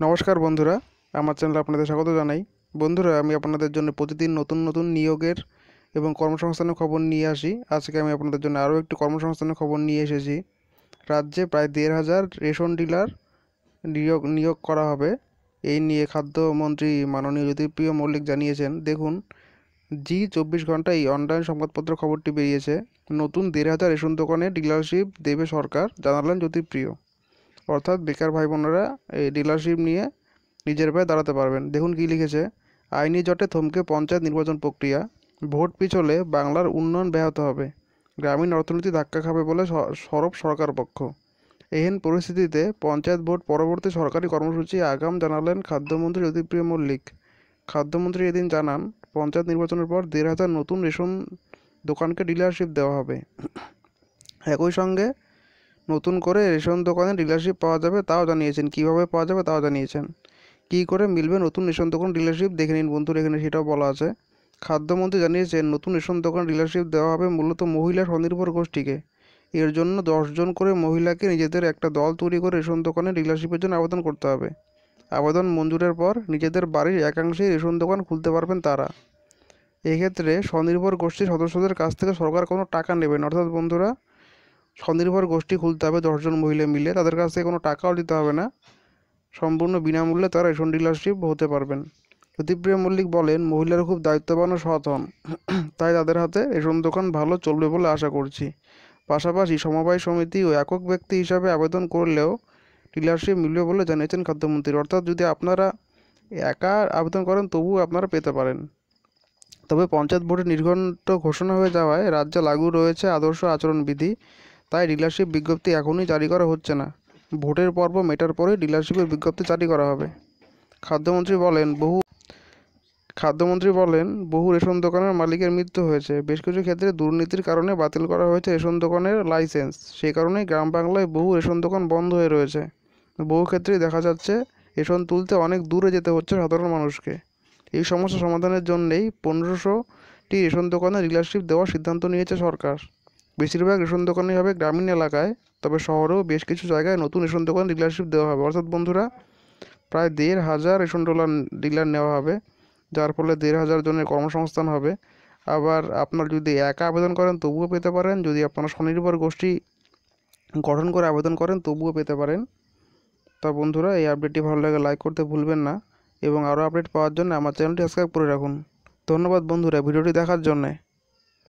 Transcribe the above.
নমস্কার বন্ধুরা, আমার চ্যানেলে আপনাদের স্বাগত জানাই। বন্ধুরা, আমি আপনাদের জন্য প্রতিদিন নতুন নতুন নিয়োগের এবং কর্মসংস্থানের খবর নিয়ে আসি। আজকে আমি আপনাদের জন্য আরও একটি কর্মসংস্থানের খবর নিয়ে এসেছি। রাজ্যে প্রায় দেড় হাজার রেশন ডিলার নিয়োগ নিয়োগ করা হবে। এই নিয়ে খাদ্যমন্ত্রী মাননীয় জ্যোতিপ্রিয় মল্লিক জানিয়েছেন, দেখুন, জি চব্বিশ ঘন্টায় অনলাইন সংবাদপত্র খবরটি বেরিয়েছে। নতুন দেড় হাজার রেশন দোকানে ডিলারশিপ দেবে সরকার, জানালেন জ্যোতিপ্রিয়। অর্থাৎ বেকার ভাই বোনেরা এই ডিলারশিপ নিয়ে নিজের পায়ে দাঁড়াতে পারবেন। দেখুন কী লিখেছে, আইনি জটে থমকে পঞ্চায়েত নির্বাচন প্রক্রিয়া, ভোট পিছলে বাংলার উন্নয়ন ব্যাহত হবে, গ্রামীণ অর্থনীতি ধাক্কা খাবে বলে সরব সরকার পক্ষ। এহেন পরিস্থিতিতে পঞ্চায়েত ভোট পরবর্তী সরকারি কর্মসূচি আগাম জানালেন খাদ্যমন্ত্রী জ্যোতিপ্রিয় মল্লিক। খাদ্যমন্ত্রী এদিন জানান, পঞ্চায়েত নির্বাচনের পর দেড় হাজার নতুন রেশন দোকানকে ডিলারশিপ দেওয়া হবে। একই সঙ্গে নতুন করে রেশন দোকানে ডিলারশিপ পাওয়া যাবে, তাও জানিয়েছেন। কীভাবে পাওয়া যাবে, তাও জানিয়েছেন। কী করে মিলবে নতুন রেশন দোকান ডিলারশিপ দেখে নিন বন্ধুরা, এখানে সেটাও বলা আছে। খাদ্যমন্ত্রী জানিয়েছেন, নতুন রেশন দোকান ডিলারশিপ দেওয়া হবে মূলত মহিলা স্বনির্ভর গোষ্ঠীকে। এর জন্য দশজন করে মহিলাকে নিজেদের একটা দল তৈরি করে রেশন দোকানে ডিলারশিপের জন্য আবেদন করতে হবে। আবেদন মঞ্জুরের পর নিজেদের বাড়ির একাংশেই রেশন দোকান খুলতে পারবেন তারা। এক্ষেত্রে স্বনির্ভর গোষ্ঠীর সদস্যদের কাছ থেকে সরকার কোনো টাকা নেবেন। অর্থাৎ বন্ধুরা স্বনির্ভর গোষ্ঠী খুলতে হবে, দশজন মহিলা মিলে। তাদের কাছ থেকে কোনো টাকাও দিতে হবে না। সম্পূর্ণ বিনামূল্যে তারা রেশন ডিলারশিপ হতে পারবেন। জ্যোতিপ্রিয় মল্লিক বলেন, মহিলারা খুব দায়িত্ববান ও সৎ হন। তাই তাদের হাতে রেশন দোকান ভালো চলবে বলে আশা করছি। পাশাপাশি সমবায় সমিতি ও একক ব্যক্তি হিসাবে আবেদন করলেও ডিলারশিপ মিলবে বলে জানিয়েছেন খাদ্যমন্ত্রী। অর্থাৎ যদি আপনারা একা আবেদন করেন, তবুও আপনারা পেতে পারেন। তবে পঞ্চায়েত ভোটের নির্ঘণ্ট ঘোষণা হয়ে যাওয়ায় রাজ্যে লাগু রয়েছে আদর্শ আচরণবিধি। তাই ডিলারশিপ বিজ্ঞপ্তি এখনই জারি করা হচ্ছে না। ভোটের পর্ব মেটার পরে ডিলারশিপের বিজ্ঞপ্তি জারি করা হবে। খাদ্যমন্ত্রী বলেন, বহু খাদ্যমন্ত্রী বলেন, বহু রেশন দোকানের মালিকের মৃত্যু হয়েছে। বেশ কিছু ক্ষেত্রে দুর্নীতির কারণে বাতিল করা হয়েছে রেশন দোকানের লাইসেন্স সেই কারণেই গ্রাম বাংলায় বহু রেশন দোকান বন্ধ হয়ে রয়েছে। বহু ক্ষেত্রেই দেখা যাচ্ছে, রেশন তুলতে অনেক দূরে যেতে হচ্ছে সাধারণ মানুষকে। এই সমস্যা সমাধানের জন্যেই পনেরোশোটি রেশন দোকানে ডিলারশিপ দেওয়ার সিদ্ধান্ত নিয়েছে সরকার। বেশিরভাগ রেশন দোকানই হবে গ্রামীণ এলাকায়, তবে শহরেও বেশ কিছু জায়গায় নতুন রেশন দোকান ডিলারশিপ দেওয়া হবে। অর্থাৎ বন্ধুরা, প্রায় দেড় হাজার রেশন ডলার, ডিলার নেওয়া হবে, যার ফলে দেড় হাজার জনের কর্মসংস্থান হবে। আবার আপনার যদি একা আবেদন করেন, তবুও পেতে পারেন। যদি আপনারা স্বনির্ভর গোষ্ঠী গঠন করে আবেদন করেন, তবুও পেতে পারেন। তা বন্ধুরা, এই আপডেটটি ভালো লাগে লাইক করতে ভুলবেন না। এবং আরও আপডেট পাওয়ার জন্য আমার চ্যানেলটি সাবস্ক্রাইব করে রাখুন। ধন্যবাদ বন্ধুরা, ভিডিওটি দেখার জন্যে।